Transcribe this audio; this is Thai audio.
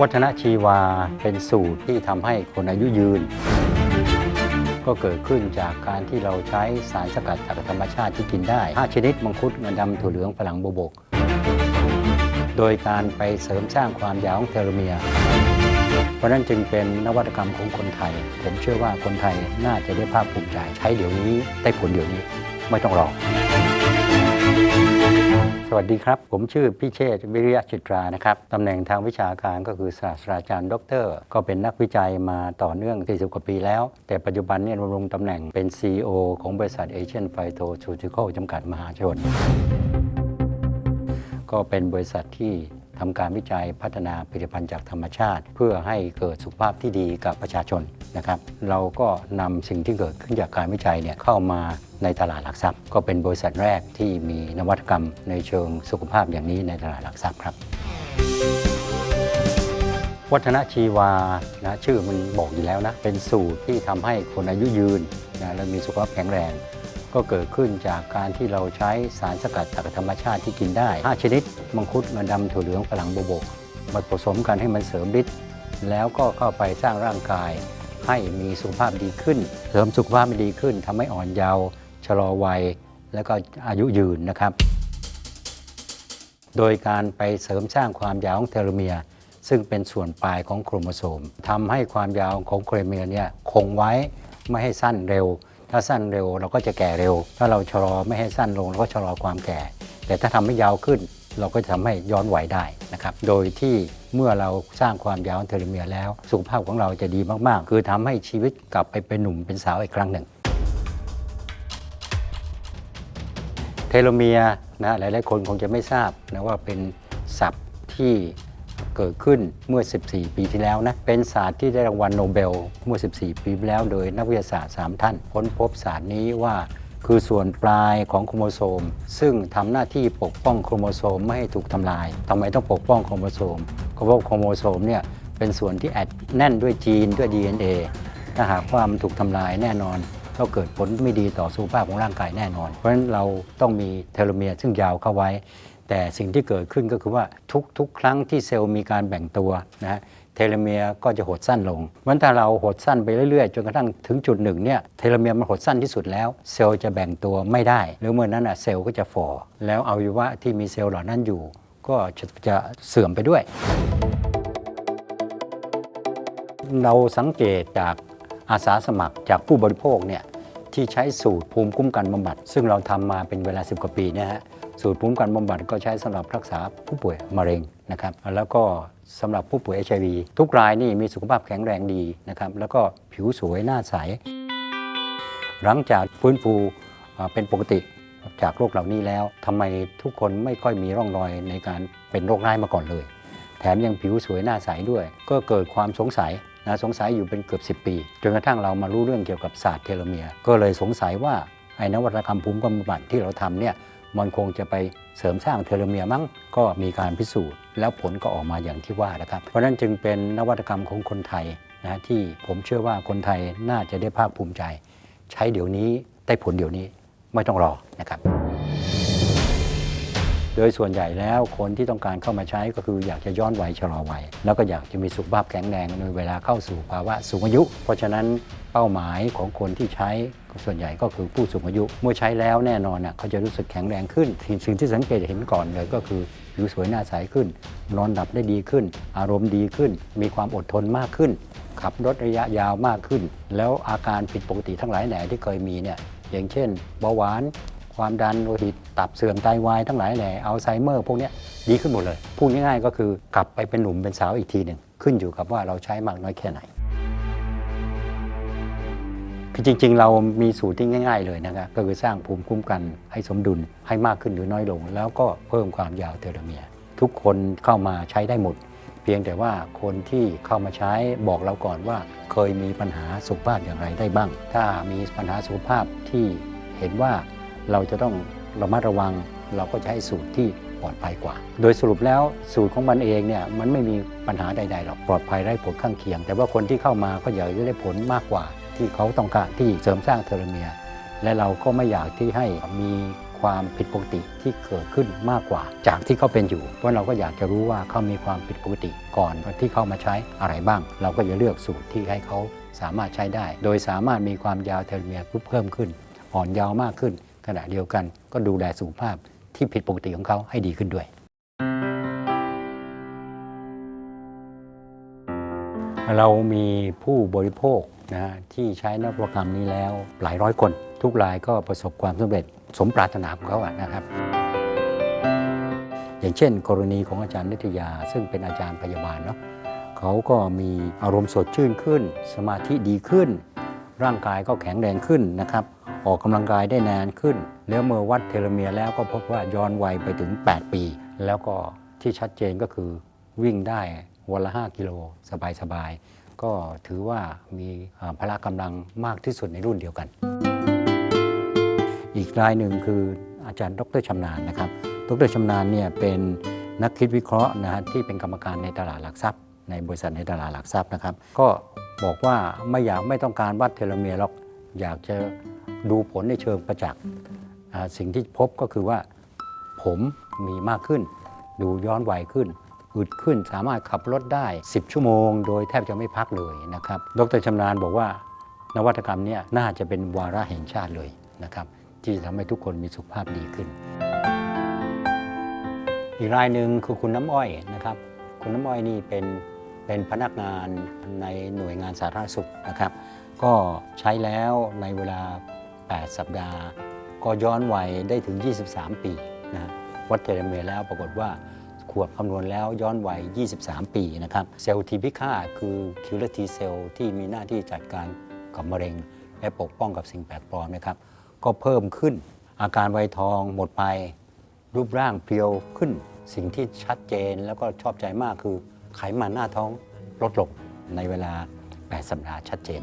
วัฒนชีวาเป็นสูตรที่ทำให้คนอายุยืน ก็เกิดขึ้นจากการที่เราใช้สารสกัดจากธรรมชาติที่กินได้ 5 ชนิดมังคุดงาดำถั่วเหลืองฝรั่งโบบก โดยการไปเสริมสร้างความยาวของเทโลเมียร์เพราะนั้นจึงเป็นนวัตกรรมของคนไทย ผมเชื่อว่าคนไทยน่าจะได้ภาคภูมิใจใช้เดี๋ยวนี้ได้ผลเดี๋ยวนี้ไม่ต้องรอ สวัสดีครับ ผมชื่อพิเชษฐ์วิริยะจิตรานะครับตำแหน่งทางวิชาการก็คือศาสตราจารย์ด็อกเตอร์ก็เป็นนักวิจัยมาต่อเนื่อง 40 กว่าปีแล้ว แต่ปัจจุบันเนี่ยดำรงตำแหน่งเป็น CEO ของบริษัทเอเชียนไฟโตชูติคอลจำกัดมหาชน ก็เป็นบริษัทที่ ทำการวิจัยพัฒนาผลิตภัณฑ์จากธรรมชาติ เพื่อให้เกิดสุขภาพที่ดีกับประชาชนนะครับ เราก็นำสิ่งที่เกิดขึ้นจากการวิจัยเนี่ยเข้ามาในตลาดหลักทรัพย์ ก็เป็นบริษัทแรกที่มีนวัตกรรมในเชิงสุขภาพอย่างนี้ในตลาดหลักทรัพย์ครับ วัฒนชีวานะชื่อมันบอกอยู่แล้วนะเป็นสูตรที่ทำให้คนอายุยืนนะและมีสุขภาพแข็งแรง ก็เกิดขึ้นจากการที่เราใช้สารสกัดจากธรรมชาติที่กินได้ 5 ชนิด มังคุดงาดำถั่วเหลืองฝรั่งโบวบกมาผสมกันให้มันเสริมฤทธิ์แล้วก็เข้าไปสร้างร่างกาย ให้มีสุขภาพดีขึ้น เสริมสุขภาพให้ดีขึ้นทำให้อ่อนเยาว์ชะลอวัย แล้วก็อายุยืนนะครับ โดยการไปเสริมสร้างความยาวของเทโลเมียร์ซึ่งเป็นส่วนปลายของโครโมโซมทำให้ความยาวของโครโมโซมเนี่ยคงไว้ไม่ให้สั้นเร็ว ถ้าสั้นเร็วเราก็จะแก่เร็ว ถ้าเราชะลอไม่ให้สั้นลงเราก็ชะลอความแก่ แต่ถ้าทำให้ยาวขึ้น เราก็จะทำให้ย้อนวัยได้นะครับ โดยที่เมื่อเราสร้างความยาวเทโลเมียร์แล้ว สุขภาพของเราจะดีมากๆ คือทำให้ชีวิตกลับไปเป็นหนุ่มเป็นสาวอีกครั้งหนึ่ง เทโลเมียร์นะหลายๆคนคงจะไม่ทราบนะว่าเป็นศัพท์ที่ เกิดขึ้นเมื่อ 14 ปีที่แล้วนะ เป็นศาสตร์ที่ได้รางวัลโนเบลเมื่อ 14 ปีแล้วโดยนักวิทยาศาสตร์ 3 ท่าน ค้นพบศาสตร์นี้ว่าคือส่วนปลายของโครโมโซม ซึ่งทำหน้าที่ปกป้องโครโมโซมไม่ให้ถูกทำลายทำไมต้องปกป้องโครโมโซมก็เพราะโครโมโซมเนี่ยเป็นส่วนที่แอดแน่นด้วยจีนด้วย DNA ถ้าหากว่ามันถูกทำลายแน่นอนก็เกิดผลไม่ดีต่อสุขภาพของร่างกายแน่นอน เพราะฉะนั้นเราต้องมีเทโลเมียร์ซึ่งยาวเข้าไว้ แต่สิ่งที่เกิดขึ้นก็คือว่าทุกๆ ครั้งที่เซลล์มีการแบ่งตัวนะฮะเทโลเมียร์ก็จะหดสั้นลงเพราะฉะนั้นถ้าเราหดสั้นไปเรื่อยๆ จนกระทั่งถึงจุดหนึ่งเนี่ยเทโลเมียร์มันหดสั้นที่สุดแล้ว เซลล์จะแบ่งตัวไม่ได้หรือเมื่อนั้นอะเซลล์ก็จะฝ่อแล้วอวัยวะที่มีเซลล์เหล่านั้นอยู่ ก็จะจะเสื่อมไปด้วย เราสังเกตจากอาสาสมัครจากผู้บริโภคเนี่ยที่ใช้สูตรภูมิคุ้มกันบำบัด ซึ่งเราทำมาเป็นเวลา 10 กว่าปีเนะฮะ สูตรภูมิกันบำบัดก็ใช้สำหรับรักษาผู้ป่วยมะเร็งนะครับแล้วก็สำหรับผู้ป่วย HIV ทุกรายนี่มีสุขภาพแข็งแรงดีนะครับแล้วก็ผิวสวยหน้าใส หลังจากฟื้นฟูเป็นปกติจากโรคเหล่านี้แล้วทำไมทุกคนไม่ค่อยมีร่องรอยในการเป็นโรคร้ายมาก่อนเลย แถมยังผิวสวยหน้าใสด้วย ก็เกิดความสงสัยนะสงสัยอยู่เป็นเกือบ 10 ปี จนกระทั่งเรามารู้เรื่องเกี่ยวกับศาสตร์เทโลเมียร์ก็เลยสงสัยว่าไอ้นวัตกรรมภูมิคุ้มกันบำบัดที่เราทำเนี่ย มันคงจะไปเสริมสร้างเทโลเมียร์มั้งก็มีการพิสูจน์ แล้วผลก็ออกมาอย่างที่ว่านะครับ เพราะฉะนั้นจึงเป็นนวัตกรรมของคนไทยนะที่ผมเชื่อว่าคนไทยน่าจะได้ภาคภูมิใจ ใช้เดี๋ยวนี้ได้ผลเดี๋ยวนี้ไม่ต้องรอนะครับ โดยส่วนใหญ่แล้วคนที่ต้องการเข้ามาใช้ก็คืออยากจะย้อนวัยชะลอวัย แล้วก็อยากจะมีสุขภาพแข็งแรงในเวลาเข้าสู่ภาวะสูงอายุ เพราะฉะนั้นเป้าหมายของคนที่ใช้ ส่วนใหญ่ก็คือผู้สูงอายุเมื่อใช้แล้วแน่นอนน่ะเขาจะรู้สึกแข็งแรงขึ้น สิ่งที่สังเกตเห็นก่อนเลยก็คือผิวสวยหน้าใสขึ้น นอนหลับได้ดีขึ้น อารมณ์ดีขึ้น มีความอดทนมากขึ้น ขับรถระยะยาวมากขึ้น แล้วอาการผิดปกติทั้งหลายแหล่ที่เคยมีเนี่ยอย่างเช่นเบาหวาน ความดันโลหิต ตับเสื่อมไตวายทั้งหลายแหล่อัลไซเมอร์ พวกนี้ดีขึ้นหมดเลยพูดง่ายๆก็คือกลับไปเป็นหนุ่มเป็นสาวอีกทีหนึ่งขึ้นอยู่กับว่าเราใช้มากน้อยแค่ไหน จริง ๆ เรามีสูตรที่ง่าย ๆ เลยนะครับก็คือสร้างภูมิคุ้มกันให้สมดุลให้มากขึ้นหรือน้อยลง แล้วก็เพิ่มความยาวเทโลเมียร์ทุกคนเข้ามาใช้ได้หมด เพียงแต่ว่าคนที่เข้ามาใช้บอกเราก่อนว่า เคยมีปัญหาสุขภาพอย่างไรได้บ้าง ถ้ามีปัญหาสุขภาพที่เห็นว่าเราจะต้องระมัดระวัง เราก็จะให้สูตรที่ปลอดภัยกว่า โดยสรุปแล้วสูตรของมันเองเนี่ยมันไม่มีปัญหาใดๆหรอกปลอดภัยไร้ผลข้างเคียง แต่ว่าคนที่เข้ามาก็อยากจะได้ผลมากกว่า ที่เขาต้องการที่เสริมสร้างเทโลเมียร์และเราก็ไม่อยากที่ให้มีความผิดปกติที่เกิดขึ้นมากกว่า จากที่เขาเป็นอยู่ เพราะเราก็อยากจะรู้ว่าเขามีความผิดปกติก่อนที่เข้ามาใช้อะไรบ้าง เราก็จะเลือกสูตรที่ให้เขาสามารถใช้ได้ โดยสามารถมีความยาวเทโลเมียร์เพิ่มขึ้น อ่อนยาวมากขึ้น ขณะเดียวกันก็ดูแลสุขภาพที่ผิดปกติของเขาให้ดีขึ้นด้วย เรามีผู้บริโภค นะฮะที่ใช้นวัตกรรมนี้แล้วหลายร้อยคน ทุกรายก็ประสบความสำเร็จสมปรารถนาของเขาอะนะครับ อย่างเช่น กรณีของอาจารย์นิตยา ซึ่งเป็นอาจารย์พยาบาลเนาะเขาก็มีอารมณ์สดชื่นขึ้น สมาธิดีขึ้น ร่างกายก็แข็งแรงขึ้นนะครับออกกำลังกายได้นานขึ้น แล้วเมื่อวัดเทโลเมียร์แล้วก็พบว่าย้อนวัยไปถึง 8 ปี แล้วก็ที่ชัดเจนก็คือวิ่งได้วันละ 5 กิโล สบายๆ ก็ถือว่ามีพละกำลังมากที่สุดในรุ่นเดียวกัน อีกรายหนึ่งคืออาจารย์ดรชำนาญนะครับ ดรชำนาญเนี่ยเป็นนักคิดวิเคราะห์นะฮะที่เป็นกรรมการในตลาดหลักทรัพย์ ในบริษัทในตลาดหลักทรัพย์นะครับ ก็บอกว่าไม่อยากไม่ต้องการวัดเทโลเมียร์หรอกอยากจะดูผลในเชิงประจักษ์สิ่งที่พบก็คือว่าผมมีมากขึ้น ดูย้อนวัยขึ้น อึดขึ้นสามารถขับรถได้ 10 ชั่วโมง โดยแทบจะไม่พักเลยนะครับ ดรชำนาญบอกว่านวัตกรรมนี้น่าจะเป็นวาระแห่งชาติเลยนะครับ ที่จะทำให้ทุกคนมีสุขภาพดีขึ้น อีกรายหนึ่งคือคุณน้ำอ้อยนะครับ คุณน้ำอ้อยนี่เป็นเป็นพนักงานในหน่วยงานสาธารณสุขนะครับ ก็ใช้แล้วในเวลา 8 สัปดาห์ ก็ย้อนวัยได้ถึง 23 ปีนะวัดเทเลเมียแล้วปรากฏว่า ขวดคำนวณแล้วย้อนวัย 23 ปีนะครับเซลล์ทีพิฆาตคือคิวเลทีเซลล์ที่มีหน้าที่จัดการกับมะเร็ง และปกป้องกับสิ่งแปลกปลอมนะครับ ก็เพิ่มขึ้นอาการไวทองหมดไป รูปร่างเพรียวขึ้น สิ่งที่ชัดเจนแล้วก็ชอบใจมากคือ ไขมันหน้าท้องลดลงในเวลา 8 สัปดาห์ชัดเจน